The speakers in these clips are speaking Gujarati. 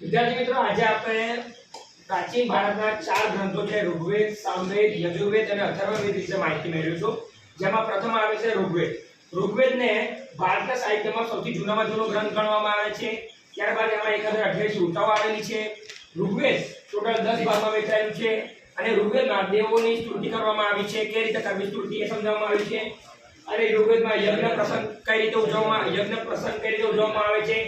વિદ્યાર્થી મિત્રો, આજે આપણે પ્રાચીન ભારતના ચાર ગ્રંથો છે, ઋગ્વેદ, સામવેદ, યજુર્વેદ અને અથર્વવેદ વિશે માહિતી મેળવીશું જેમાં પ્રથમ આવે છે ઋગ્વેદ. ઋગ્વેદને ભારતના સાહિત્યમાં સૌથી જૂનામાં જૂનો ગ્રંથ ગણવામાં આવે છે. ત્યારબાદ એમાં એક હજાર અઠ્યાવીસ ઋતાઓ આવેલી છે. ઋગ્વેદ ટોટલ દસ ભાગમાં વેચાયેલું છે અને ઋગ્વેદમાં દેવોની સ્તુતિ કરવામાં આવી છે. કઈ રીતે કરવી સ્તુતિ એ સમજાવવામાં આવી છે. અને ઋગ્વેદમાં યજ્ઞ પ્રસંગ કઈ રીતે ઉજવવામાં યજ્ઞ પ્રસંગ કઈ રીતે ઉજવવામાં આવે છે.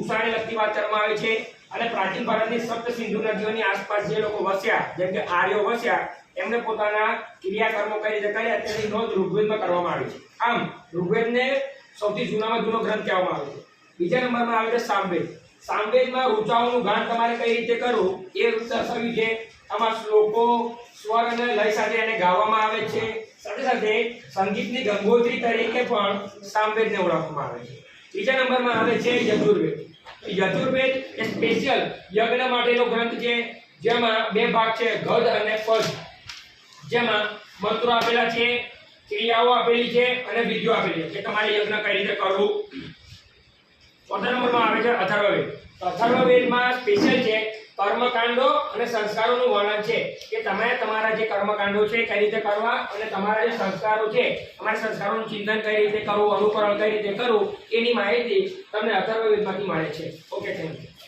ઉષાને લગતી વાત કરવામાં આવે છે. અને પ્રાચીન ભારતની સપ્ત સિંધુ નદીઓની આસપાસ જે લોકો વસ્યા, જેમ કે આર્યો વસ્યા, એમને પોતાના ક્રિયાકર્મો કઈ રીતે કર્યા? નોંધ ઋગ્વેદમાં કરવામાં આવી છે. આમ, ઋગ્વેદને સૌથી જૂનામાં જૂનો ગ્રંથ કહેવામાં આવે છે. બીજા નંબરમાં આવે છે સામવેદ. સામવેદમાં ઋચાઓનું ગાન તમારે કઈ રીતે કરવું એ દર્શાવ્યું છે. આમાં શ્લોકો, સ્વર અને લય સાથે એને ગાવામાં આવે છે. સાથે સાથે સંગીતની ગંગોત્રી તરીકે પણ સામવેદને ઓળખવામાં આવે છે. ત્રીજા નંબરમાં આવે છે યજુર્વેદ. યજુર્વેદ એ સ્પેશિયલ યજ્ઞ માટેનો ગ્રંથ છે, જેમાં બે ભાગ છે, ગદ અને પદ. જેમાં મંત્રો આપેલા છે, ક્રિયાઓ આપેલી છે અને વિધિઓ આપેલી છે. કે તમારે યજ્ઞ કઈ રીતે કરવું? ચોથા નંબરમાં આવે છે અથર્વવેદ. અથર્વવેદમાં સ્પેશિયલ છે કર્મકાંડો અને સંસ્કારોનું વર્ણન છે કે તમે તમારા જે કર્મકાંડો છે કઈ રીતે કરવા અને તમારા જે સંસ્કારો છે, તમારા સંસ્કારોનું ચિંતન કઈ રીતે કરવું, અનુકરણ કઈ રીતે કરવું, એની માહિતી તમને અથર્વવેદમાંથી મળે છે. Okay thank you